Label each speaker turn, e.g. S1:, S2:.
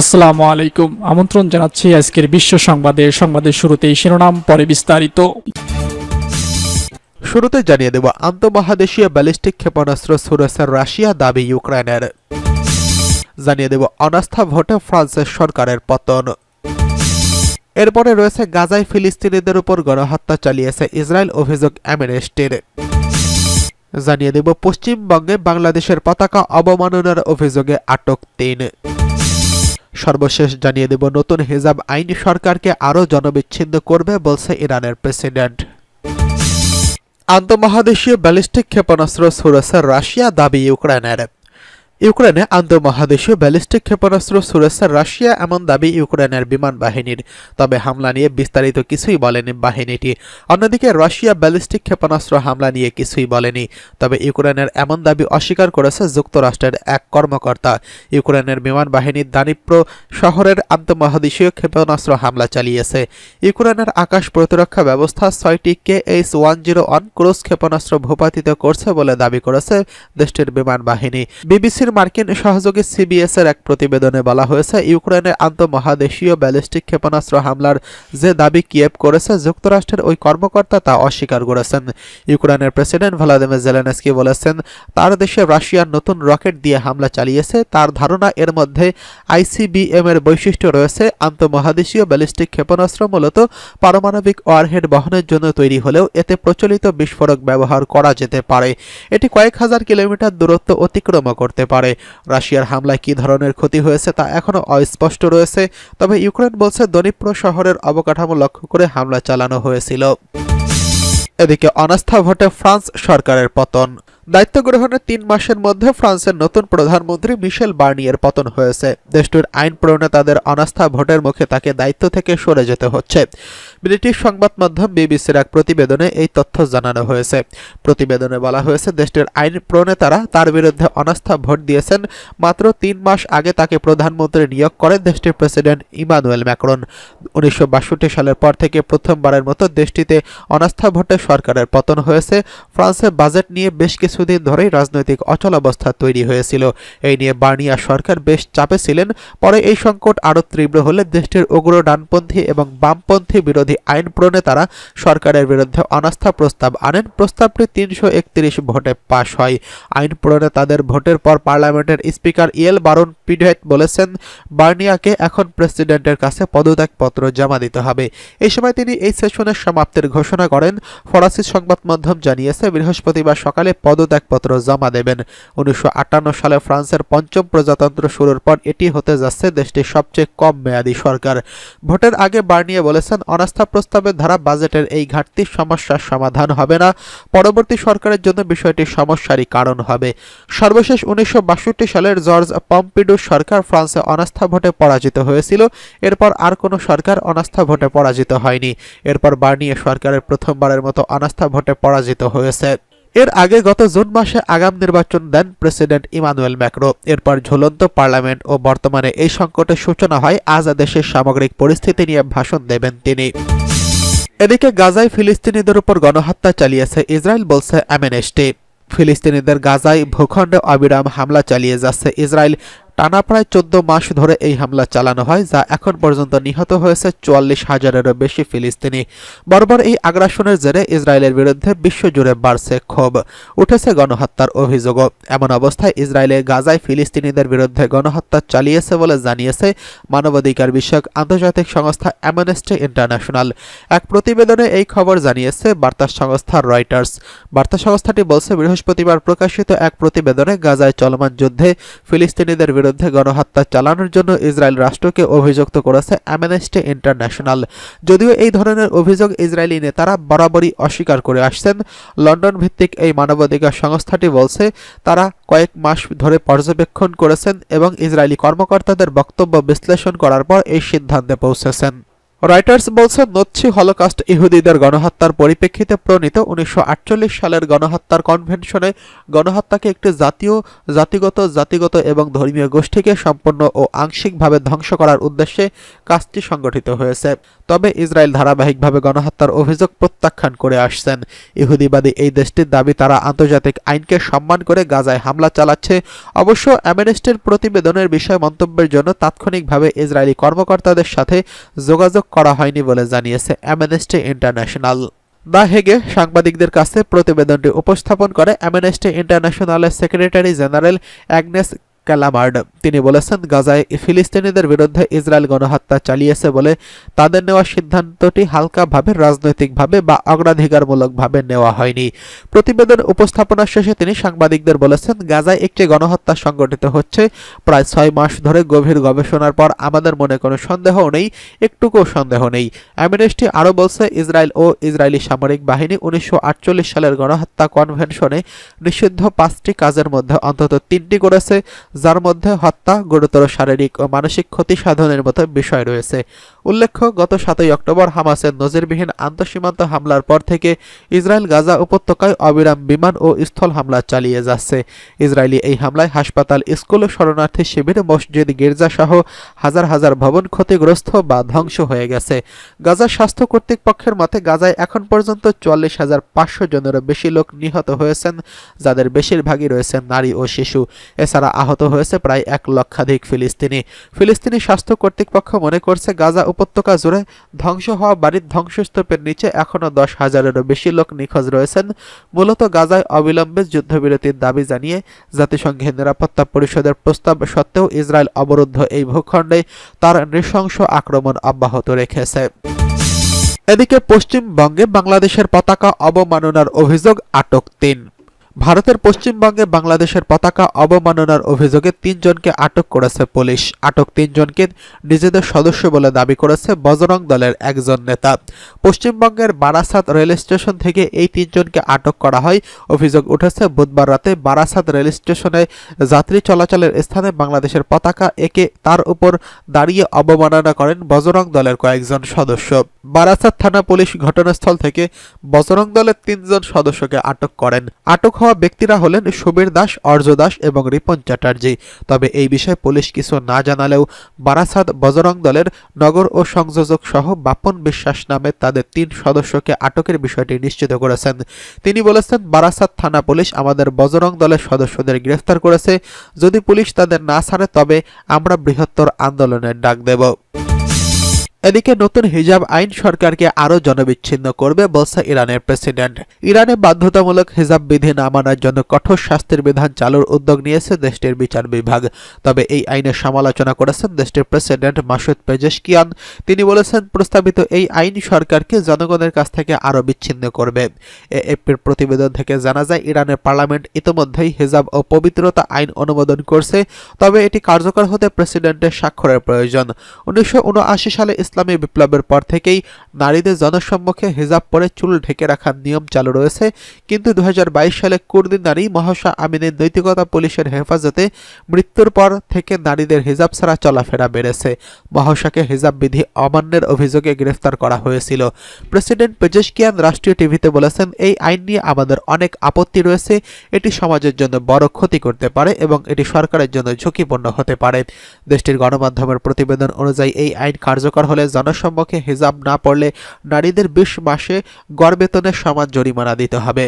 S1: আসসালামু আলাইকুম। আমন্ত্রণ জানাচ্ছি আজকের বিশ্ব সংবাদে। সংবাদের শুরুতেই শিরোনাম, পরে বিস্তারিত।
S2: শুরুতে জানিয়ে দেব, আন্তঃমহাদেশীয় ব্যালিস্টিক ক্ষেপণাস্ত্র ছুড়েছে রাশিয়া দাবি ইউক্রেনের। জানিয়ে দেব, অনাস্থা ভোটে ফ্রান্সের সরকারের পতন। এরপরে রয়েছে, গাজায় ফিলিস্তিনিদের উপর গণহত্যা চালিয়েছে ইসরায়েল অভিযোগ অ্যামনেস্টির। জানিয়ে দেব, পশ্চিমবঙ্গে বাংলাদেশের পতাকা অবমাননার অভিযোগে আটক তিন। সর্বশেষ জানিয়ে দেব, নতুন হিজাব আইন সরকারকে আরও জনবিচ্ছিন্ন করবে বলছে ইরানের প্রেসিডেন্ট। আন্তঃমহাদেশীয় ব্যালিস্টিক ক্ষেপণাস্ত্র ছুড়েছে রাশিয়া দাবি ইউক্রেনের। ইউক্রেনে আন্তঃমহাদেশীয় ব্যালিস্টিক ক্ষেপণাস্ত্র ছুড়েছে রাশিয়া এমন দাবি ইউক্রেনের বিমান বাহিনীর। তবে হামলা নিয়ে বিস্তারিত কিছুই বলেনি বাহিনীটি। অন্যদিকে রাশিয়া ব্যালিস্টিক ক্ষেপণাস্ত্র হামলা নিয়ে কিছুই বলেনি। তবে ইউক্রেনের এমন দাবি অস্বীকার করেছে যুক্তরাষ্ট্রের এক কর্মকর্তা। ইউক্রেনের বিমান বাহিনী দানিপ্র শহরের আন্তঃমহাদেশীয় ক্ষেপণাস্ত্র হামলা চালিয়েছে। ইউক্রেনের আকাশ প্রতিরক্ষা ব্যবস্থা ছয়টি K H one zero one cruise ক্ষেপণাস্ত্র ভূপাতিত করছে বলে দাবি করেছে দেশটির বিমান বাহিনী। বিবিসির মার্কিন সহযোগী সিবিএস এর এক প্রতিবেদনে বলা হয়েছে, ইউক্রেনের আন্তঃমহাদেশীয় ব্যালিস্টিক ক্ষেপণাস্ত্র হামলার যে দাবি কিয়েভ করেছে, যুক্তরাষ্ট্রের ওই কর্মকর্তা তা অস্বীকার করেছেন। ইউক্রেনের প্রেসিডেন্ট ভ্লাদিমির জেলেনস্কি বলেছেন, তার দেশে রাশিয়ার নতুন রকেট দিয়ে হামলা চালিয়েছে। তার ধারণা, এর মধ্যে আইসিবিএম এর বৈশিষ্ট্য রয়েছে, আন্তঃমহাদেশীয় ব্যালিস্টিক ক্ষেপণাস্ত্র মূলত পারমাণবিক ওয়ারহেড বহনের জন্য তৈরি হলেও এতে প্রচলিত বিস্ফোরক ব্যবহার করা যেতে পারে। এটি কয়েক হাজার কিলোমিটার দূরত্ব অতিক্রম করতে পারে। রাশিয়ার হামলায় কী ধরনের ক্ষতি হয়েছে তা এখনও অস্পষ্ট রয়েছে। তবে ইউক্রেন বলছে, দনিপ্র শহরের অবকাঠামো লক্ষ্য করে হামলা চালানো হয়েছিল। এদিকে অনাস্থা ভোটে ফ্রান্স সরকারের পতন। দায়িত্ব গ্রহণের তিন মাসের মধ্যে ফ্রান্সের নতুন প্রধানমন্ত্রী মিশেল বার্নিয়ের পতন হয়েছে। দেশটির আইন প্রণেতাদের অনাস্থা ভোটের মুখে তাকে দায়িত্ব থেকে সরে যেতে হচ্ছে। ব্রিটিশ সংবাদ মাধ্যম বিবিসির এক প্রতিবেদনে এই তথ্য জানানো হয়েছে। প্রতিবেদনে বলা হয়েছে, দেশটির আইন প্রণেতারা তার বিরুদ্ধে অনাস্থা ভোট দিয়েছেন। মাত্র তিন মাস আগে তাকে প্রধানমন্ত্রী নিয়োগ করে দেশটির প্রেসিডেন্ট ইমানুয়েল ম্যাক্রন। উনিশশো সালের পর থেকে প্রথমবারের মতো দেশটিতে অনাস্থা ভোটে সরকারের পতন হয়েছে। ফ্রান্সের বাজেট নিয়ে বেশ কিছুদিন ধরেই রাজনৈতিক অচলাবস্থা তৈরি হয়েছিল। এই নিয়ে বার্নিয়া সরকার বেশ চাপে ছিলেন। পরে এই সংকট আরও তীব্র হলে দেশটির উগ্র ডানপন্থী এবং বামপন্থী বিরোধী আইন প্রণেতারা সরকারের বিরুদ্ধে অনাস্থা প্রস্তাব আনেন। প্রস্তাবটি তিনশো একত্রিশ ভোটে পাশ হয়। আইন প্রণেতাদের ভোটের পর পার্লামেন্টের স্পিকার ইয়েল বারন পিডহেট বলেছেন, বার্নিয়াকে এখন প্রেসিডেন্টের কাছে পদত্যাগপত্র জমা দিতে হবে। এই সময় তিনি এই সেশনের সমাপ্তির ঘোষণা করেন। ফরাসি সংবাদ মাধ্যম জানিয়েছে, বৃহস্পতিবার সকালে পদত্যাগপত্র জমা দেবেন। উনিশশো আটান্ন সালে ফ্রান্সের পঞ্চম প্রজাতন্ত্র শুরুর পর এটি হতে যাচ্ছে দেশটির সবচেয়ে কম মেয়াদী সরকার। ভোটের আগে বার্নিয়ে বলেছেন, অনাস্থা প্রস্তাবের ধারা বাজেটের এই ঘাটতির সমস্যার সমাধান হবে না। পরবর্তী সরকারের জন্য বিষয়টি সমস্যারই কারণ হবে। সর্বশেষ উনিশশো বাষট্টি সালের জর্জ পম্পিডুর সরকার ফ্রান্সে অনাস্থা ভোটে পরাজিত হয়েছিল। এরপর আর কোনো সরকার অনাস্থা ভোটে পরাজিত হয়নি। এরপর বার্নিয়ে সরকারের প্রথমবারের মতো অনাস্থা ভোটে পরাজিত হয়েছে। এর আগে গত জুন মাসে আগাম নির্বাচন দেন প্রেসিডেন্ট ইমানুয়েল ম্যাক্রো। এরপর ঝুলন্ত পার্লামেন্ট ও বর্তমানে এই সংকটের সূচনা হয় আজ দেশের সামগ্রিক পরিস্থিতি নিয়ে ভাষণ দেবেন তিনি। এদিকে গাজায় ফিলিস্তিনিদের উপর গণহত্যা চালিয়েছে ইসরায়েল বলছে অ্যামেনেস্টি ফিলিস্তিনিদের গাজায় ভূখণ্ডে অবিরাম হামলা চালিয়ে যাচ্ছে ইসরায়েল। টানা প্রায় চোদ্দ মাস ধরে এই হামলা চালানো হয়, যা এখন পর্যন্ত নিহত হয়েছে চুয়াল্লিশ হাজারেরও বেশি ফিলিস্তিনি। বর্বর এই আগ্রাসনের জেরে ইসরায়েলের বিরুদ্ধে বিশ্বজুড়ে বাড়ছে ক্ষোভ, উঠেছে গণহত্যার অভিযোগও। এমন অবস্থায় ইসরায়েলে গাজায় ফিলিস্তিনিদের বিরুদ্ধে গণহত্যা চালিয়েছে বলে জানিয়েছে মানবাধিকার বিষয়ক আন্তর্জাতিক সংস্থা অ্যামনেস্টি ইন্টারন্যাশনাল। এক প্রতিবেদনে এই খবর জানিয়েছে বার্তা সংস্থা রয়টার্স। বার্তা সংস্থাটি বলছে, বৃহস্পতিবার প্রকাশিত এক প্রতিবেদনে গাজায় চলমান যুদ্ধে ফিলিস্তিনিদের বিরুদ্ধে গণহত্যা চালানোর জন্য ইসরায়েল রাষ্ট্রকে অভিযুক্ত করেছে অ্যামনেস্টি ইন্টারন্যাশনাল যদিও এই ধরনের অভিযোগ ইসরায়েলি নেতারা বরাবরই অস্বীকার করে আসছেন। লন্ডন ভিত্তিক এই মানবাধিকার সংস্থাটি বলছে, তারা কয়েক মাস ধরে পর্যবেক্ষণ করেছেন এবং ইসরায়েলি কর্মকর্তাদের বক্তব্য বিশ্লেষণ করার পর এই সিদ্ধান্তে পৌঁছেছেন। রয়টার্স বলছে নচ্ছি হলোকাস্ট ইহুদিদের গণহত্যার পরিপ্রেক্ষিতে প্রণীত উনিশশো সালের গণহত্যার কনভেনশনে গণহত্যাকে একটি জাতীয়, জাতিগত জাতিগত এবং ধর্মীয় গোষ্ঠীকে সম্পূর্ণ ও আংশিকভাবে ধ্বংস করার উদ্দেশ্যে কাজটি সংগঠিত হয়েছে। তবে ইসরায়েল ধারাবাহিকভাবে গণহত্যার অভিযোগ প্রত্যাখ্যান করে আসছেন। ইহুদিবাদী এই দেশটির দাবি, তারা আন্তর্জাতিক আইনকে সম্মান করে গাজায় হামলা চালাচ্ছে। অবশ্য অ্যামনেস্টির প্রতিবেদনের বিষয়ে মন্তব্যের জন্য তাৎক্ষণিকভাবে ইসরায়েলি কর্মকর্তাদের সাথে যোগাযোগ করা হয়নি বলে জানিয়েছে অ্যামনেস্টি ইন্টারন্যাশনাল দ্য হেগে সাংবাদিকদের কাছে প্রতিবেদনটি উপস্থাপন করে অ্যামনেস্টি ইন্টারন্যাশনালের সেক্রেটারি জেনারেল অ্যাগনেস ক্যালামার্ড তিনি বলেছেন, গাজায় ফিলিস্তিনিদের বিরুদ্ধে ইসরায়েল গণহত্যা চালিয়েছে বলে তাদের নেওয়া সিদ্ধান্তটি হালকাভাবে রাজনৈতিকভাবে বা অগ্রাধিকারমূলকভাবে নেওয়া হয়নি। প্রতিবেদন উপস্থাপনা শেষে তিনি সাংবাদিকদের বলেছেন, গাজায় একটি গণহত্যা সংগঠিত হচ্ছে প্রায় ছয় মাস ধরে গভীর গবেষণার পর। আমাদের মনে কোনো সন্দেহ নেই, একটুকুও সন্দেহ নেই। অ্যামনেস্টি আরও বলছে, ইসরায়েল ও ইসরায়েলি সামরিক বাহিনী উনিশশো আটচল্লিশ সালের গণহত্যা কনভেনশনে নিষিদ্ধ পাঁচটি কাজের মধ্যে অন্তত তিনটি করেছে। যার মধ্যে হত্যা গুরুতর শারীরিক ও মানসিক ক্ষতি সাধনের মতো বিষয় রয়েছে। উল্লেখ্য, গত সাতই অক্টোবর হামাসের নজিরবিহীন আন্তঃসীমান্ত হামলার পর থেকে ইসরায়েল গাজা উপত্যকায় অবিরাম বিমান ও স্থল হামলা চালিয়ে যাচ্ছে। ইসরায়েলি এই হামলায় হাসপাতাল, স্কুল শরণার্থী শিবির, মসজিদ, গির্জা সহ হাজার হাজার ভবন ক্ষতিগ্রস্ত বা ধ্বংস হয়ে গেছে। গাজার স্বাস্থ্য কর্তৃপক্ষের মতে, গাজায় এখন পর্যন্ত চুয়াল্লিশ হাজার পাঁচশো জনেরও বেশি লোক নিহত হয়েছেন, যাদের বেশিরভাগই রয়েছেন নারী ও শিশু। এছাড়া আহত হয়েছে প্রায় এক লক্ষাধিক ফিলিস্তিনি। ফিলিস্তিনি স্বাস্থ্য কর্তৃপক্ষ মনে করছে, গাজা উপত্যকা জুড়ে ধ্বংস হওয়া বাড়ির ধ্বংসস্তূপের নিচে এখনও দশ হাজারেরও বেশি লোক নিখোঁজ রয়েছেন। মূলত গাজায় অবিলম্বে যুদ্ধবিরতির দাবি জানিয়ে জাতিসংঘের নিরাপত্তা পরিষদের প্রস্তাব সত্ত্বেও ইসরায়েল অবরুদ্ধ এই ভূখণ্ডে তার নৃশংস আক্রমণ অব্যাহত রেখেছে। এদিকে পশ্চিমবঙ্গে বাংলাদেশের পতাকা অবমাননার অভিযোগ আটক তিন। ভারতের পশ্চিমবঙ্গে বাংলাদেশের পতাকা অবমাননার অভিযোগে তিনজনকে আটক করেছে পুলিশ। আটক তিনজনকে নিজেদের সদস্য বলে দাবি করেছে বজরং দলের একজন নেতা। পশ্চিমবঙ্গের বারাসাত রেল স্টেশন থেকে এই তিনজনকে আটক করা হয়। অভিযোগ উঠেছে বুধবার রাতে বারাসাত রেল স্টেশনে যাত্রী চলাচলের স্থানে বাংলাদেশের পতাকা একে তার উপর দাঁড়িয়ে অবমাননা করেন বজরং দলের কয়েকজন সদস্য। বারাসাত থানা পুলিশ ঘটনাস্থল থেকে বজরং দলের তিনজন সদস্যকে আটক করেন। আটক হওয়া ব্যক্তিরা হলেন সুবীর দাস অর্জ দাস এবং রিপন চ্যাটার্জি। তবে এই বিষয়ে পুলিশ কিছু না জানালেও বারাসাত বজরং দলের নগর ও সংযোজক সহ বাপন বিশ্বাস নামে তাদের তিন সদস্যকে আটকের বিষয়টি নিশ্চিত করেছেন। তিনি বলেছেন, বারাসাত থানা পুলিশ আমাদের বজরং দলের সদস্যদের গ্রেফতার করেছে। যদি পুলিশ তাদের না ছাড়ে, তবে আমরা বৃহত্তর আন্দোলনের ডাক দেব। এদিকে নতুন হিজাব আইন সরকারকে আরও জনবিচ্ছিন্ন করবে বলছে ইরানের প্রেসিডেন্ট। ইরানে বাধ্যতামূলক হিজাব বিধি না মানার জন্য কঠোর শাস্তির বিধান চালুর উদ্যোগ নিয়েছে দেশটির বিচার বিভাগ। তবে এই আইনের সমালোচনা করেছেন দেশটির প্রেসিডেন্ট মাসুদ পেজেশকিয়ান। তিনি বলেছেন, প্রস্তাবিত এই আইন সরকারকে জনগণের কাছ থেকে আরও বিচ্ছিন্ন করবে। এএফপির প্রতিবেদন থেকে জানা যায়, ইরানের পার্লামেন্ট ইতোমধ্যেই হিজাব ও পবিত্রতা আইন অনুমোদন করছে, তবে এটি কার্যকর হতে প্রেসিডেন্টের স্বাক্ষরের প্রয়োজন। উনিশশো উনআশি সালে বিপ্লবের পর থেকেই নারীদের জনসম্মুখে হিজাব পরে চুল ঢেকে রাখার নিয়ম চালু রয়েছে। কিন্তু দুই হাজার বাইশ সালে কুর্দি নারী মহাশা আমিনের নৈতিকতা পুলিশের হেফাজতে মৃত্যুর পর থেকে নারীদের হিজাব ছাড়া চলাফেরা বেড়েছে। মহাশাকে হিজাব বিধি অমান্যের অভিযোগে গ্রেফতার করা হয়েছিল। প্রেসিডেন্ট পেজেশকিয়ান রাষ্ট্রীয় টিভিতে বলেছেন, এই আইন নিয়ে আমাদের অনেক আপত্তি রয়েছে। এটি সমাজের জন্য বড় ক্ষতি করতে পারে এবং এটি সরকারের জন্য ঝুঁকিপূর্ণ হতে পারে। দেশটির গণমাধ্যমের প্রতিবেদন অনুযায়ী এই আইন কার্যকর হলে জনসম্মুখে হিজাব না পড়লে নারীদের বিশ মাসে গড় বেতনের সমান জরিমানা দিতে হবে।